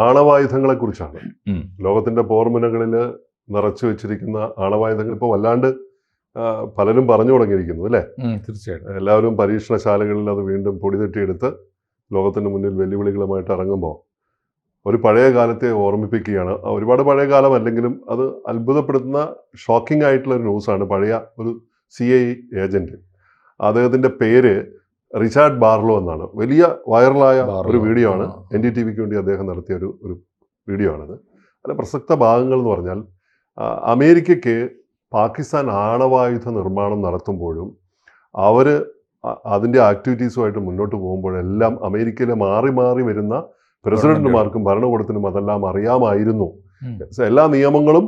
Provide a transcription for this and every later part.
ആണവായുധങ്ങളെ കുറിച്ചാണ് ലോകത്തിന്റെ പോർമുനകളിൽ നിറച്ചു വെച്ചിരിക്കുന്ന ആണവായുധങ്ങൾ ഇപ്പോൾ വല്ലാണ്ട് പലരും പറഞ്ഞു തുടങ്ങിയിരിക്കുന്നു അല്ലേ? തീർച്ചയായിട്ടും. എല്ലാവരും പരീക്ഷണശാലകളിൽ അത് വീണ്ടും പൊടി തട്ടിയെടുത്ത് ലോകത്തിന് മുന്നിൽ വെല്ലുവിളികളുമായിട്ട് ഇറങ്ങുമ്പോൾ ഒരു പഴയ കാലത്തെ ഓർമ്മിപ്പിക്കുകയാണ്. ഒരുപാട് പഴയ കാലം അല്ലെങ്കിലും അത് അത്ഭുതപ്പെടുത്തുന്ന ഷോക്കിംഗ് ആയിട്ടുള്ള ഒരു ന്യൂസാണ് പഴയ ഒരു സി ഐ ഏജന്റ്. അദ്ദേഹത്തിന്റെ പേര് റിച്ചാർഡ് ബാർലോ എന്നാണ്. വലിയ വൈറലായ ഒരു വീഡിയോ ആണ്. എൻ ഡി ടി വിക്ക് വേണ്ടി അദ്ദേഹം നടത്തിയ ഒരു ഒരു വീഡിയോ ആണത് അതിലെ പ്രസക്ത ഭാഗങ്ങൾ എന്ന് പറഞ്ഞാൽ അമേരിക്കയ്ക്ക് പാകിസ്ഥാൻ ആണവായുധ നിർമ്മാണം നടത്തുമ്പോഴും അവർ അതിന്റെ ആക്ടിവിറ്റീസുമായിട്ട് മുന്നോട്ട് പോകുമ്പോഴെല്ലാം അമേരിക്കയിലെ മാറി മാറി വരുന്ന പ്രസിഡന്റുമാർക്കും ഭരണകൂടത്തിനും അതെല്ലാം അറിയാമായിരുന്നു. എല്ലാ നിയമങ്ങളും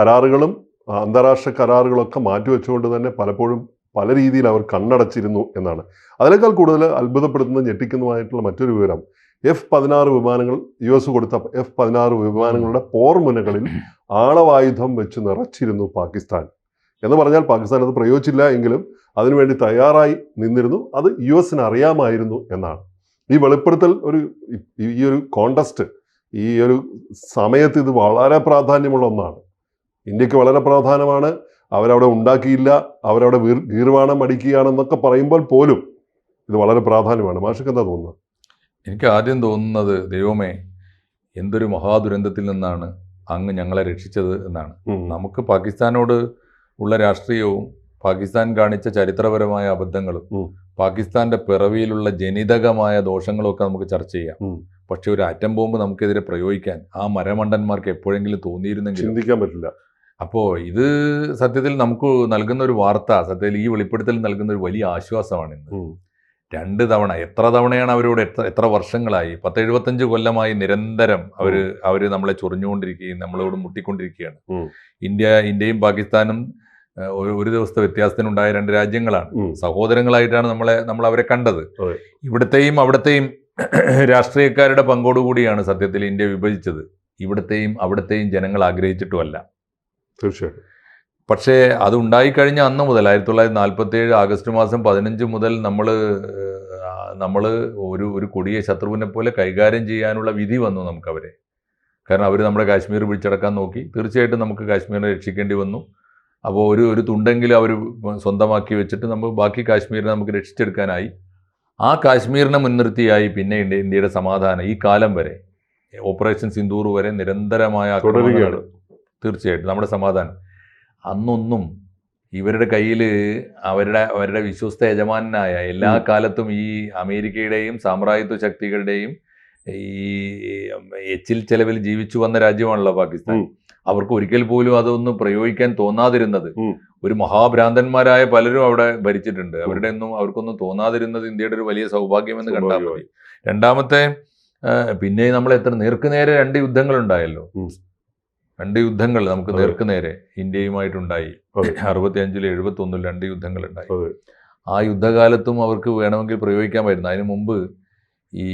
കരാറുകളും അന്താരാഷ്ട്ര കരാറുകളൊക്കെ മാറ്റിവെച്ചുകൊണ്ട് തന്നെ പലപ്പോഴും പല രീതിയിൽ അവർ കണ്ണടച്ചിരുന്നു എന്നാണ്. അതിനേക്കാൾ കൂടുതൽ അത്ഭുതപ്പെടുത്തുന്ന ഞെട്ടിക്കുന്നതുമായിട്ടുള്ള മറ്റൊരു വിവരം എഫ് പതിനാറ് വിമാനങ്ങൾ യു എസ് കൊടുത്ത എഫ് പതിനാറ് വിമാനങ്ങളുടെ പോർമുനകളിൽ ആണവായുധം വെച്ച് നിറച്ചിരുന്നു പാകിസ്ഥാൻ. എന്ന് പറഞ്ഞാൽ പാകിസ്ഥാൻ അത് പ്രയോഗിച്ചില്ല എങ്കിലും അതിനുവേണ്ടി തയ്യാറായി നിന്നിരുന്നു. അത് യു എസിന് അറിയാമായിരുന്നു എന്നാണ്. ഈ വെളിപ്പെടുത്തൽ ഒരു ഈ- ഒരു കോണ്ടസ്റ്റ് ഈ ഒരു സമയത്ത് ഇത് വളരെ പ്രാധാന്യമുള്ള ഒന്നാണ്. ഇന്ത്യയ്ക്ക് വളരെ പ്രാധാന്യമാണ് അവരവിടെ ഉണ്ടാക്കിയില്ല. അവരവിടെ വീർ ഗീർവാണം അടിക്കുകയാണെന്നൊക്കെ പറയുമ്പോൾ പോലും ഇത് വളരെ പ്രാധാന്യമാണ്. മാഷക്ക് എന്താ തോന്നുന്നത്? എനിക്ക് ആദ്യം തോന്നുന്നത് ദൈവമേ എന്തൊരു മഹാദുരന്തത്തിൽ നിന്നാണ് അങ്ങ് ഞങ്ങളെ രക്ഷിച്ചത് എന്നാണ്. നമുക്ക് പാകിസ്ഥാനോട് ഉള്ള രാഷ്ട്രീയവും പാകിസ്ഥാൻ കാണിച്ച ചരിത്രപരമായ അബദ്ധങ്ങളും. പാകിസ്ഥാന്റെ പിറവിയിലുള്ള ജനിതകമായ ദോഷങ്ങളും ഒക്കെ നമുക്ക് ചർച്ച ചെയ്യാം. പക്ഷെ ഒരു ആറ്റം ബോംബ് നമുക്കെതിരെ പ്രയോഗിക്കാൻ ആ മരമണ്ടന്മാർക്ക് എപ്പോഴെങ്കിലും തോന്നിയിരുന്നെങ്കിൽ ചിന്തിക്കാൻ പറ്റില്ല. അപ്പോൾ ഇത് സത്യത്തിൽ നമുക്ക് നൽകുന്ന ഒരു വാർത്ത സത്യത്തിൽ ഈ വെളിപ്പെടുത്തൽ നൽകുന്ന ഒരു വലിയ ആശ്വാസമാണ് ഇന്ന്. രണ്ട് തവണ എത്ര തവണയാണ് അവരോട് എത്ര എത്ര വർഷങ്ങളായി പത്ത് എഴുപത്തഞ്ച് കൊല്ലമായി നിരന്തരം അവർ അവർ നമ്മളെ ചൊറിഞ്ഞുകൊണ്ടിരിക്കുകയും നമ്മളോട് മുട്ടിക്കൊണ്ടിരിക്കുകയാണ്. ഇന്ത്യ ഇന്ത്യയും പാകിസ്ഥാനും ഒരു ദിവസത്തെ വ്യത്യാസത്തിനുണ്ടായ രണ്ട് രാജ്യങ്ങളാണ്. സഹോദരങ്ങളായിട്ടാണ് നമ്മളെ നമ്മൾ അവരെ കണ്ടത്. ഇവിടത്തെയും ഇവിടുത്തെയും അവിടത്തെയും രാഷ്ട്രീയക്കാരുടെ പങ്കോടുകൂടിയാണ് സത്യത്തിൽ ഇന്ത്യ വിഭജിച്ചത്. ഇവിടത്തെയും അവിടത്തെയും ജനങ്ങൾ ആഗ്രഹിച്ചിട്ടുമല്ല. തീർച്ചയായിട്ടും. പക്ഷേ അത് ഉണ്ടായിക്കഴിഞ്ഞ അന്ന് മുതൽ ആയിരത്തി തൊള്ളായിരത്തി നാൽപ്പത്തി ഏഴ് ആഗസ്റ്റ് മാസം പതിനഞ്ച് മുതൽ നമ്മൾ നമ്മൾ ഒരു ഒരു കൊടിയെ ശത്രുവിനെ പോലെ കൈകാര്യം ചെയ്യാനുള്ള വിധി വന്നു നമുക്കവരെ. കാരണം അവർ നമ്മുടെ കാശ്മീർ പിടിച്ചടക്കാൻ നോക്കി. തീർച്ചയായിട്ടും നമുക്ക് കാശ്മീരിനെ രക്ഷിക്കേണ്ടി വന്നു. അപ്പോൾ ഒരു ഒരു തുണ്ടെങ്കിലും അവർ സ്വന്തമാക്കി വെച്ചിട്ട് നമ്മൾ ബാക്കി കാശ്മീരിനെ നമുക്ക് രക്ഷിച്ചെടുക്കാനായി. ആ കാശ്മീരിനെ മുൻനിർത്തിയായി പിന്നെ ഇന്ത്യ ഇന്ത്യയുടെ സമാധാനം ഈ കാലം വരെ. ഓപ്പറേഷൻ സിന്ദൂർ വരെ നിരന്തരമായ തുടരുകയാണ്. തീർച്ചയായിട്ടും. നമ്മുടെ സമാധാനം. അന്നൊന്നും ഇവരുടെ കയ്യിൽ അവരുടെ അവരുടെ വിശ്വസ്ത യജമാനായ എല്ലാ കാലത്തും ഈ അമേരിക്കയുടെയും സാമ്രാജ്യത്വ ശക്തികളുടെയും ഈ എച്ചിൽ ചെലവിൽ ജീവിച്ചു വന്ന രാജ്യമാണല്ലോ പാകിസ്ഥാൻ. അവർക്ക് ഒരിക്കൽ പോലും അതൊന്നും പ്രയോഗിക്കാൻ തോന്നാതിരുന്നത്. ഒരു മഹാഭ്രാന്തന്മാരായ പലരും അവിടെ ഭരിച്ചിട്ടുണ്ട്. അവരുടെ ഒന്നും അവർക്കൊന്നും തോന്നാതിരുന്നത് ഇന്ത്യയുടെ ഒരു വലിയ സൗഭാഗ്യമെന്ന് കണ്ടാൽ മതി. രണ്ടാമത്തെ പിന്നെ നമ്മൾ എത്ര നേർക്കുനേരെ രണ്ട് ഉം. രണ്ട് യുദ്ധങ്ങൾ നമുക്ക്. നേർക്കുനേരെ ഇന്ത്യയുമായിട്ടുണ്ടായി. അറുപത്തി അഞ്ചിലും എഴുപത്തി ഒന്നിലും രണ്ട് യുദ്ധങ്ങൾ ഉണ്ടായി ആ യുദ്ധകാലത്തും അവർക്ക് വേണമെങ്കിൽ പ്രയോഗിക്കാമായിരുന്നു അതിന് അതിനു മുമ്പ് ഈ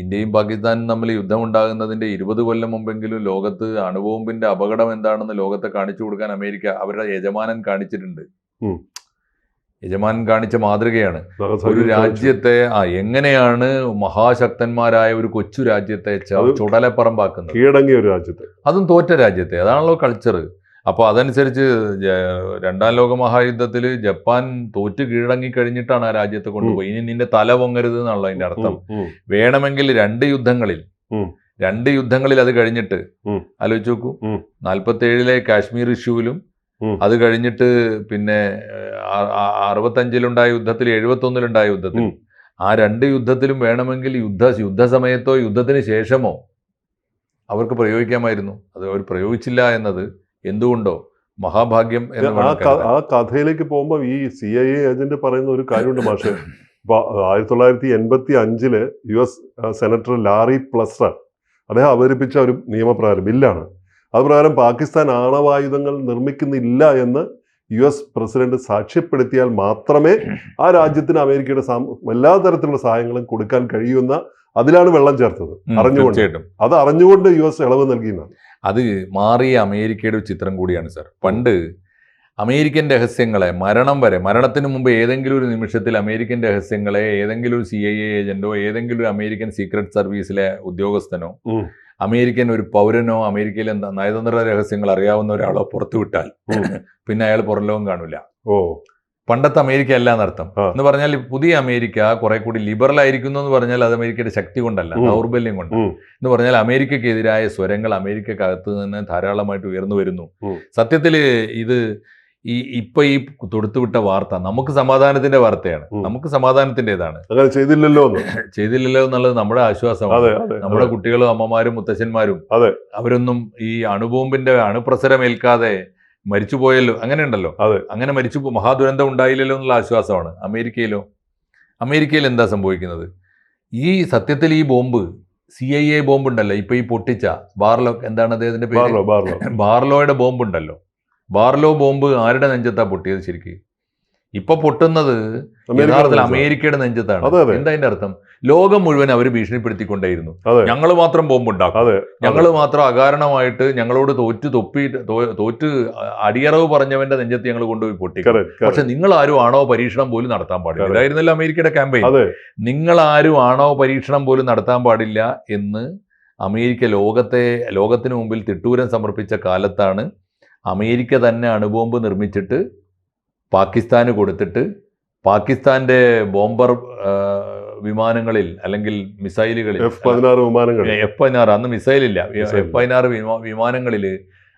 ഇന്ത്യയും പാകിസ്ഥാനും തമ്മിൽ യുദ്ധം ഉണ്ടാകുന്നതിന്റെ ഇരുപത് കൊല്ലം മുമ്പെങ്കിലും ലോകത്ത് അണുബോംബിന്റെ അപകടം എന്താണെന്ന് ലോകത്തെ കാണിച്ചു കൊടുക്കാൻ അമേരിക്ക അവരുടെ യജമാനൻ കാണിച്ചിട്ടുണ്ട്. ഉം. യജമാനൻ കാണിച്ച മാതൃകയാണ്. ഒരു രാജ്യത്തെ ആ എങ്ങനെയാണ് മഹാശക്തന്മാരായ ഒരു കൊച്ചു രാജ്യത്തെ ചുടലപ്പറമ്പാക്കുന്നത്? കീഴടങ്ങിയ ഒരു രാജ്യത്തെ. അതും തോറ്റ രാജ്യത്തെ. അതാണല്ലോ കൾച്ചർ അപ്പോൾ അതനുസരിച്ച് രണ്ടാം ലോക മഹായുദ്ധത്തിൽ ജപ്പാൻ തോറ്റ് കീഴടങ്ങി കഴിഞ്ഞിട്ടാണ് ആ രാജ്യത്തെ കൊണ്ടുപോയി ഇനി നിന്റെ തല പൊങ്ങരുത് എന്നുള്ള അതിന്റെ അർത്ഥം. വേണമെങ്കിൽ രണ്ട് യുദ്ധങ്ങളിൽ രണ്ട് യുദ്ധങ്ങളിൽ അത് കഴിഞ്ഞിട്ട്. ആലോചിച്ച് നോക്കൂ. നാൽപ്പത്തി ഏഴിലെ കാശ്മീർ ഇഷ്യൂവിലും. അത് കഴിഞ്ഞിട്ട് പിന്നെ അറുപത്തഞ്ചിലുണ്ടായ യുദ്ധത്തിൽ എഴുപത്തൊന്നിലുണ്ടായ യുദ്ധത്തിൽ ആ രണ്ട് യുദ്ധത്തിലും വേണമെങ്കിൽ യുദ്ധ യുദ്ധസമയത്തോ യുദ്ധത്തിന് ശേഷമോ അവർക്ക് പ്രയോഗിക്കാമായിരുന്നു. അത് അവർ പ്രയോഗിച്ചില്ല എന്നത് എന്തുകൊണ്ടോ മഹാഭാഗ്യം. ആ കഥയിലേക്ക് പോകുമ്പോൾ ഈ സി ഐ എ ഏജന്റ് പറയുന്ന ഒരു കാര്യമുണ്ട് മാഷെ. ഇപ്പൊ ആയിരത്തി തൊള്ളായിരത്തി എൺപത്തി അഞ്ചിൽ U S senator Larry Pressler അദ്ദേഹം അവതരിപ്പിച്ച ഒരു നിയമപ്രകാരം ബില്ലാണ് അത് പ്രകാരം പാകിസ്ഥാൻ ആണവായുധങ്ങൾ നിർമ്മിക്കുന്നില്ല എന്ന് യു എസ് പ്രസിഡന്റ് സാക്ഷ്യപ്പെടുത്തിയാൽ മാത്രമേ ആ രാജ്യത്തിന് അമേരിക്കയുടെ എല്ലാ തരത്തിലുള്ള സഹായങ്ങളും കൊടുക്കാൻ കഴിയുന്ന അതിലാണ് വെള്ളം ചേർത്തത്. അറിഞ്ഞുകൊണ്ട്. അത് അറിഞ്ഞുകൊണ്ട് യു എസ് ഇളവ് നൽകിയെന്നാണ്. അത് മാറിയ അമേരിക്കയുടെ ഒരു ചിത്രം കൂടിയാണ് സാർ. പണ്ട് അമേരിക്കൻ രഹസ്യങ്ങളെ മരണം വരെ മരണത്തിന് മുമ്പ് ഏതെങ്കിലും ഒരു നിമിഷത്തിൽ അമേരിക്കൻ രഹസ്യങ്ങളെ ഏതെങ്കിലും ഒരു സി ഐ എ ഏജന്റോ ഏതെങ്കിലും ഒരു അമേരിക്കൻ സീക്രട്ട് സർവീസിലെ ഉദ്യോഗസ്ഥനോ. അമേരിക്കൻ ഒരു പൗരനോ അമേരിക്കയിലെ എന്താ നയതന്ത്ര രഹസ്യങ്ങൾ അറിയാവുന്ന ഒരാളോ പുറത്തു വിട്ടാൽ പിന്നെ അയാൾ പുറലോകം കാണില്ല. ഓ. പണ്ടത്തെ അമേരിക്ക അല്ല എന്നർത്ഥം. എന്ന് പറഞ്ഞാൽ പുതിയ അമേരിക്ക കുറെ കൂടി ലിബറൽ ആയിരിക്കുന്നു എന്ന് പറഞ്ഞാൽ അത് അമേരിക്കയുടെ ശക്തി കൊണ്ടല്ല. ദൗർബല്യം കൊണ്ട് എന്ന് പറഞ്ഞാൽ അമേരിക്കക്കെതിരായ സ്വരങ്ങൾ അമേരിക്കക്കകത്ത് നിന്ന് ധാരാളമായിട്ട് ഉയർന്നു വരുന്നു. സത്യത്തിൽ ഇത് ഈ ഇപ്പൊ ഈ തൊടുത്തുവിട്ട വാർത്ത നമുക്ക് സമാധാനത്തിന്റെ വാർത്തയാണ്. നമുക്ക് സമാധാനത്തിന്റേതാണ്. ചെയ്തില്ലല്ലോ ചെയ്തില്ലല്ലോ എന്നുള്ളത് നമ്മുടെ ആശ്വാസമാണ്. നമ്മുടെ കുട്ടികളും അമ്മമാരും മുത്തശ്ശന്മാരും അവരൊന്നും ഈ അണുബോംബിന്റെ അണുപ്രസരമേൽക്കാതെ മരിച്ചുപോയല്ലോ. അങ്ങനെ ഉണ്ടല്ലോ അങ്ങനെ മരിച്ചു മഹാദുരന്തം ഉണ്ടായില്ലല്ലോ എന്നുള്ള ആശ്വാസമാണ്. അമേരിക്കയിലോ? അമേരിക്കയിൽ എന്താ സംഭവിക്കുന്നത്? ഈ സത്യത്തിൽ ഈ bomb C I A bomb ഉണ്ടല്ലോ ഇപ്പൊ ഈ പൊട്ടിച്ച ബാർലോ എന്താണ് അദ്ദേഹത്തിന്റെ പേര്? Barlow Barlow. ബാർലോയുടെ ബോംബ് ഉണ്ടല്ലോ ബാർലോ ബോംബ് ആരുടെ നെഞ്ചത്താ പൊട്ടിയത് ശരിക്ക്? ഇപ്പൊ പൊട്ടുന്നത് യഥാർത്ഥത്തിൽ അമേരിക്കയുടെ നെഞ്ചത്താണ്. എന്താ അതിന്റെ അർത്ഥം? ലോകം മുഴുവൻ അവർ ഭീഷണിപ്പെടുത്തിക്കൊണ്ടേയിരുന്നു. ഞങ്ങൾ മാത്രം ബോംബ് ഉണ്ടാക്കും ഞങ്ങൾ മാത്രം അകാരണമായിട്ട് ഞങ്ങളോട് തോറ്റു തൊപ്പി തോറ്റു അടിയറവ് പറഞ്ഞവന്റെ നെഞ്ചത്ത് ഞങ്ങൾ കൊണ്ടുപോയി പൊട്ടി. പക്ഷെ നിങ്ങൾ ആരും ആണോ പരീക്ഷണം പോലും നടത്താൻ പാടില്ല. ഇതായിരുന്നല്ല അമേരിക്കയുടെ ക്യാമ്പയിൻ നിങ്ങൾ ആരും ആണോ പരീക്ഷണം പോലും നടത്താൻ പാടില്ല എന്ന് അമേരിക്ക ലോകത്തെ ലോകത്തിന് മുമ്പിൽ തിട്ടൂരം സമർപ്പിച്ച കാലത്താണ് അമേരിക്ക തന്നെ അണുബോംബ് നിർമ്മിച്ചിട്ട് പാകിസ്ഥാന് കൊടുത്തിട്ട് പാകിസ്ഥാന്റെ ബോംബർ വിമാനങ്ങളിൽ അല്ലെങ്കിൽ മിസൈലുകളിൽ എഫ് പതിനാറ് വിമാനങ്ങൾ. എഫ് പതിനാറ്. അന്ന് മിസൈലില്ല. മിസൈലില്ല. എഫ് പതിനാറ് വിമാനങ്ങളിൽ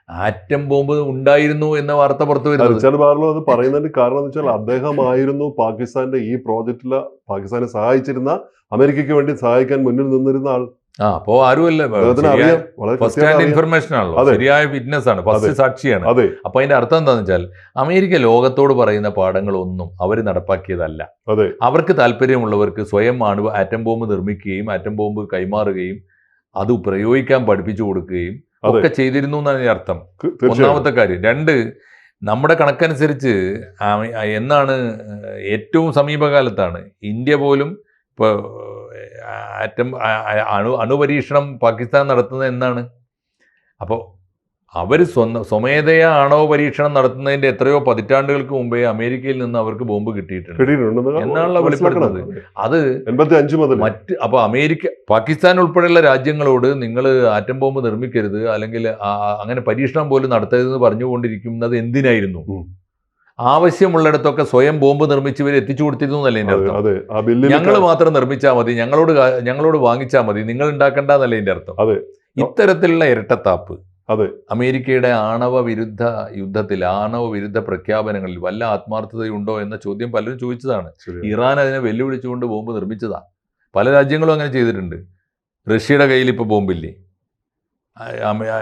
ആറ്റം ബോംബ് ഉണ്ടായിരുന്നു എന്ന വാർത്ത പുറത്തു വരുന്നത്. റിച്ചാർഡ് ബാർലോ അത് പറയുന്നതിന്റെ കാരണം എന്ന് വെച്ചാൽ അദ്ദേഹമായിരുന്നു പാകിസ്ഥാന്റെ ഈ പ്രോജക്റ്റിൽ പാകിസ്ഥാനെ സഹായിച്ചിരുന്ന അമേരിക്കയ്ക്ക് വേണ്ടി സഹായിക്കാൻ മുന്നിൽ നിന്നിരുന്ന ആൾ. ആ അപ്പോ ആരുമല്ല ഫസ്റ്റ് ഹാൻഡ് ഇൻഫർമേഷൻ ആണല്ലോ. ശരിയായ വിറ്റ്നസ് ആണ് ഫസ്റ്റ്. സാക്ഷിയാണ്. അപ്പൊ അതിന്റെ അർത്ഥം എന്താണെന്ന് വെച്ചാൽ അമേരിക്ക ലോകത്തോട് പറയുന്ന പാഠങ്ങളൊന്നും അവർ നടപ്പാക്കിയതല്ല. അവർക്ക് താല്പര്യമുള്ളവർക്ക് സ്വയം അണു ആറ്റം ബോംബ് നിർമ്മിക്കുകയും ആറ്റം ബോംബ് കൈമാറുകയും അത് പ്രയോഗിക്കാൻ പഠിപ്പിച്ചു കൊടുക്കുകയും. ഒക്കെ ചെയ്തിരുന്നു എന്നാണ് അർത്ഥം. ഒന്നാമത്തെ കാര്യം. രണ്ട് നമ്മുടെ കണക്കനുസരിച്ച് എന്നാണ് ഏറ്റവും സമീപകാലത്താണ്. ഇന്ത്യ പോലും ഇപ്പോൾ ആറ്റം അണു അണുപരീക്ഷണം പാകിസ്ഥാൻ നടത്തുന്നത് എന്നാണ് അപ്പോൾ അവർ സ്വന്തം സ്വമേധയാ ആണവ പരീക്ഷണം നടത്തുന്നതിന്റെ എത്രയോ പതിറ്റാണ്ടുകൾക്ക് മുമ്പേ അമേരിക്കയിൽ നിന്ന് അവർക്ക് ബോംബ് കിട്ടിയിട്ടുണ്ട് എന്നാണല്ലോ. വെളിപ്പെടുത്തുന്നത്. അത് മറ്റ് അപ്പോൾ അമേരിക്ക പാകിസ്ഥാൻ ഉൾപ്പെടെയുള്ള രാജ്യങ്ങളോട് നിങ്ങൾ ആറ്റം ബോംബ് നിർമ്മിക്കരുത് അല്ലെങ്കിൽ അങ്ങനെ പരീക്ഷണം പോലും നടത്തരുതെന്ന് പറഞ്ഞുകൊണ്ടിരിക്കുന്നത് എന്തിനായിരുന്നു. ആവശ്യമുള്ളിടത്തൊക്കെ സ്വയം ബോംബ് നിർമ്മിച്ച് ഇവർ എത്തിച്ചു കൊടുത്തിരുന്നു എന്നല്ലേ എന്റെ അർത്ഥം ഞങ്ങൾ മാത്രം നിർമ്മിച്ചാൽ മതി ഞങ്ങളോട് ഞങ്ങളോട് വാങ്ങിച്ചാൽ മതി നിങ്ങൾ ഉണ്ടാക്കണ്ട എന്നല്ലേ എന്റെ അർത്ഥം? അതെ. ഇത്തരത്തിലുള്ള ഇരട്ടത്താപ്പ് അതെ. അമേരിക്കയുടെ ആണവ വിരുദ്ധ യുദ്ധത്തിൽ ആണവ വിരുദ്ധ പ്രഖ്യാപനങ്ങളിൽ വല്ല ആത്മാർത്ഥതയുണ്ടോ എന്ന ചോദ്യം പലരും ചോദിച്ചതാണ്. ഇറാൻ അതിനെ വെല്ലുവിളിച്ചുകൊണ്ട് ബോംബ് നിർമ്മിച്ചതാണ് പല രാജ്യങ്ങളും അങ്ങനെ ചെയ്തിട്ടുണ്ട്. റഷ്യയുടെ കയ്യിൽ ഇപ്പോൾ ബോംബില്ലേ?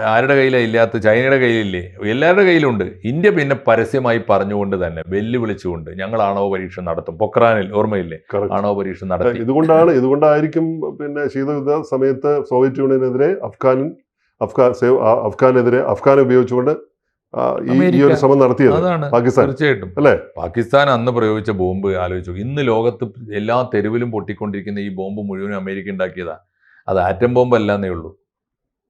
ആരുടെ കയ്യിലാണ് ഇല്ലാത്ത? ചൈനയുടെ കയ്യിലില്ലേ? എല്ലാവരുടെ കയ്യിലുണ്ട്. ഇന്ത്യ പിന്നെ പരസ്യമായി പറഞ്ഞുകൊണ്ട് തന്നെ വെല്ലുവിളിച്ചുകൊണ്ട് ഞങ്ങൾ ആണവ പരീക്ഷ നടത്തും. പൊക്രാനിൽ ഓർമ്മയില്ലേ. ആണവ പരീക്ഷ നടത്തി. ഇതുകൊണ്ടാണ് ഇതുകൊണ്ടായിരിക്കും പിന്നെ ശീതയുദ്ധ സമയത്ത് സോവിയറ്റ് യൂണിയനെതിരെ അഫ്ഗാനും അഫ്ഗാൻ അഫ്ഗാനെതിരെ അഫ്ഗാനെ ഉപയോഗിച്ചുകൊണ്ട് ഈ- ഒരു ശ്രമം നടത്തിയത്. അതാണ്. പാകിസ്ഥാൻ. തീർച്ചയായിട്ടും. അല്ലേ? പാകിസ്ഥാൻ അന്ന് പ്രയോഗിച്ച ബോംബ് ആലോചിച്ചു. ഇന്ന് ലോകത്ത് എല്ലാ തെരുവിലും പൊട്ടിക്കൊണ്ടിരിക്കുന്ന ഈ ബോംബ് മുഴുവൻ അമേരിക്ക ഉണ്ടാക്കിയതാ. അത് ആറ്റം ബോംബ് അല്ലാന്നേ ഉള്ളൂ.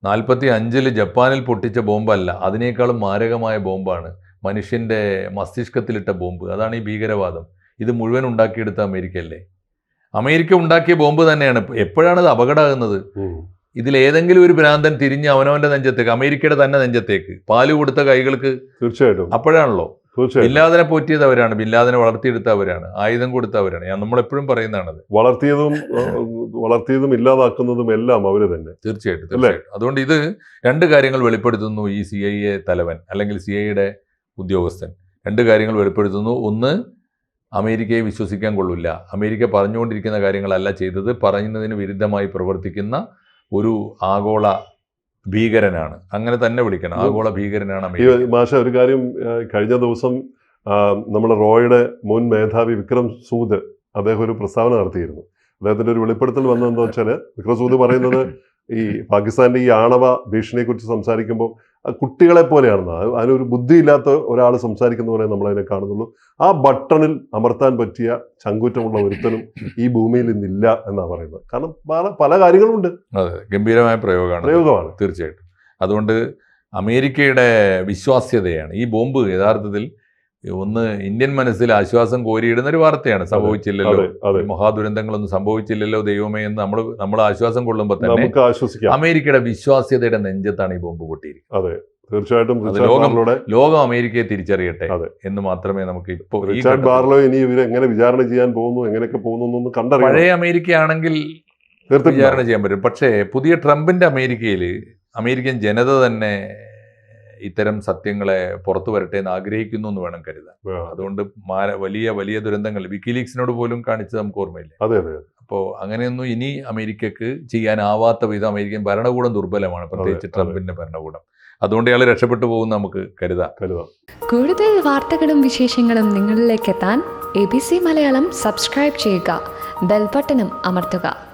നാൽപ്പത്തി അഞ്ചിൽ ജപ്പാനിൽ പൊട്ടിച്ച ബോംബല്ല അതിനേക്കാളും മാരകമായ ബോംബാണ് മനുഷ്യന്റെ മസ്തിഷ്കത്തിലിട്ട ബോംബ്. അതാണ് ഈ ഭീകരവാദം. ഇത് മുഴുവൻ ഉണ്ടാക്കിയെടുത്ത അമേരിക്കയല്ലേ? അമേരിക്ക ഉണ്ടാക്കിയ ബോംബ് തന്നെയാണ്. എപ്പോഴാണ് ഇത് അപകടമാകുന്നത്? ഇതിലേതെങ്കിലും ഇതിൽ ഏതെങ്കിലും ഒരു ഭ്രാന്തൻ തിരിഞ്ഞ് അവനവന്റെ നെഞ്ചത്തേക്ക് അമേരിക്കയുടെ തന്നെ നെഞ്ചത്തേക്ക് പാൽ കൊടുത്ത കൈകൾക്ക് തീർച്ചയായിട്ടും. അപ്പോഴാണല്ലോ. ബില്ലാദിനെ പോറ്റിയത് അവരാണ്. ബില്ലാദിനെ വളർത്തിയെടുത്ത അവരാണ്. ആയുധം കൊടുത്ത അവരാണ്. ഞാൻ നമ്മളെപ്പോഴും പറയുന്നതാണത്. വളർത്തിയതും വളർത്തിയതും ഇല്ലാതാക്കുന്നതും എല്ലാം അവർ തന്നെ. തീർച്ചയായിട്ടും? തീർച്ചയായിട്ടും. അതുകൊണ്ട് ഇത് രണ്ട് കാര്യങ്ങൾ വെളിപ്പെടുത്തുന്നു ഈ സി ഐ എ തലവൻ അല്ലെങ്കിൽ സി ഐയുടെ ഉദ്യോഗസ്ഥൻ. രണ്ട് കാര്യങ്ങൾ വെളിപ്പെടുത്തുന്നു. ഒന്ന് അമേരിക്കയെ വിശ്വസിക്കാൻ കൊള്ളില്ല. അമേരിക്ക പറഞ്ഞുകൊണ്ടിരിക്കുന്ന കാര്യങ്ങളല്ല ചെയ്തത്. പറയുന്നതിന് വിരുദ്ധമായി പ്രവർത്തിക്കുന്ന ഒരു ആഗോള ഭീകരനാണ്. അങ്ങനെ തന്നെ വിളിക്കണം. ആഗോള ഭീകരനാണ് മാഷ ഒരു കാര്യം കഴിഞ്ഞ ദിവസം നമ്മുടെ റോയുടെ മുൻ മേധാവി വിക്രം സൂദ് അദ്ദേഹം ഒരു പ്രസ്താവന നടത്തിയിരുന്നു. അദ്ദേഹത്തിന്റെ ഒരു വെളിപ്പെടുത്തൽ വന്നതെന്ന് വെച്ചാൽ വിക്രം സൂദ് പറയുന്നത് ഈ പാകിസ്ഥാന്റെ ഈ ആണവ ഭീഷണിയെ കുറിച്ച് സംസാരിക്കുമ്പോൾ കുട്ടികളെ പോലെയാണെന്ന് അത് അതിനൊരു ബുദ്ധിയില്ലാത്ത ഒരാൾ സംസാരിക്കുന്ന പോലെ നമ്മളതിനെ കാണുന്നുള്ളൂ. ആ ബട്ടണിൽ അമർത്താൻ പറ്റിയ ചങ്കൂറ്റമുള്ള ഒരുത്തനും ഈ ഭൂമിയിൽ ഇന്നില്ല എന്നാണ് പറയുന്നത്. കാരണം പല പല കാര്യങ്ങളുമുണ്ട്. അതെ. ഗംഭീരമായ പ്രയോഗമാണ്. പ്രയോഗമാണ്. തീർച്ചയായിട്ടും. അതുകൊണ്ട് അമേരിക്കയുടെ വിശ്വാസ്യതയാണ് ഈ ബോംബ് യഥാർത്ഥത്തിൽ ഒന്ന് ഇന്ത്യൻ മനസ്സിൽ ആശ്വാസം കോരിയിടുന്ന ഒരു വാർത്തയാണ് സംഭവിച്ചില്ലല്ലോ. മഹാദുരന്തങ്ങളൊന്നും സംഭവിച്ചില്ലല്ലോ ദൈവമേ എന്ന് നമ്മൾ നമ്മൾ ആശ്വാസം കൊള്ളുമ്പോൾ തന്നെ അമേരിക്കയുടെ വിശ്വാസ്യതയുടെ നെഞ്ചത്താണ് ഈ ബോംബ് പൊട്ടിയിരിക്കുന്നത്. തീർച്ചയായിട്ടും ലോകം- ലോകം അമേരിക്കയെ തിരിച്ചറിയട്ടെ എന്ന് മാത്രമേ നമുക്ക് ഇപ്പോൾ റിച്ചാർഡ് ബാർലോ ഇനി ഇവർ എങ്ങനെ വിചാരണ ചെയ്യാൻ പോകുന്നു എങ്ങനെയൊക്കെ പോകുന്നു കണ്ടറിയണം. പഴയ അമേരിക്കയാണെങ്കിൽ വിചാരണ ചെയ്യാൻ പറ്റും. പക്ഷേ പുതിയ ട്രംപിന്റെ അമേരിക്കയിൽ അമേരിക്കൻ ജനത തന്നെ ഇത്തരം സത്യങ്ങളെ പുറത്തു വരട്ടെ എന്ന് ആഗ്രഹിക്കുന്നു എന്ന് വേണം കരുതാൻ. അതുകൊണ്ട് വലിയ വലിയ ദുരന്തങ്ങൾ വിക്കിലീക്സിനോട് പോലും കാണിച്ചത് നമുക്ക് ഓർമ്മയില്ല. അതെ അതെ അപ്പോൾ അങ്ങനെയൊന്നും ഇനി അമേരിക്കക്ക് ചെയ്യാനാവാത്ത വിധം അമേരിക്കൻ ഭരണകൂടം ദുർബലമാണ് പ്രത്യേകിച്ച് ട്രംപിന്റെ ഭരണകൂടം. അതുകൊണ്ട് ഇയാൾ രക്ഷപ്പെട്ടു പോകും നമുക്ക് കരുതാം. കരുതാം. കൂടുതൽ വാർത്തകളും വിശേഷങ്ങളും നിങ്ങളിലേക്ക് എത്താൻ A B C Malayalam subscribe ചെയ്യുക ബെൽബട്ടനും അമർത്തുക.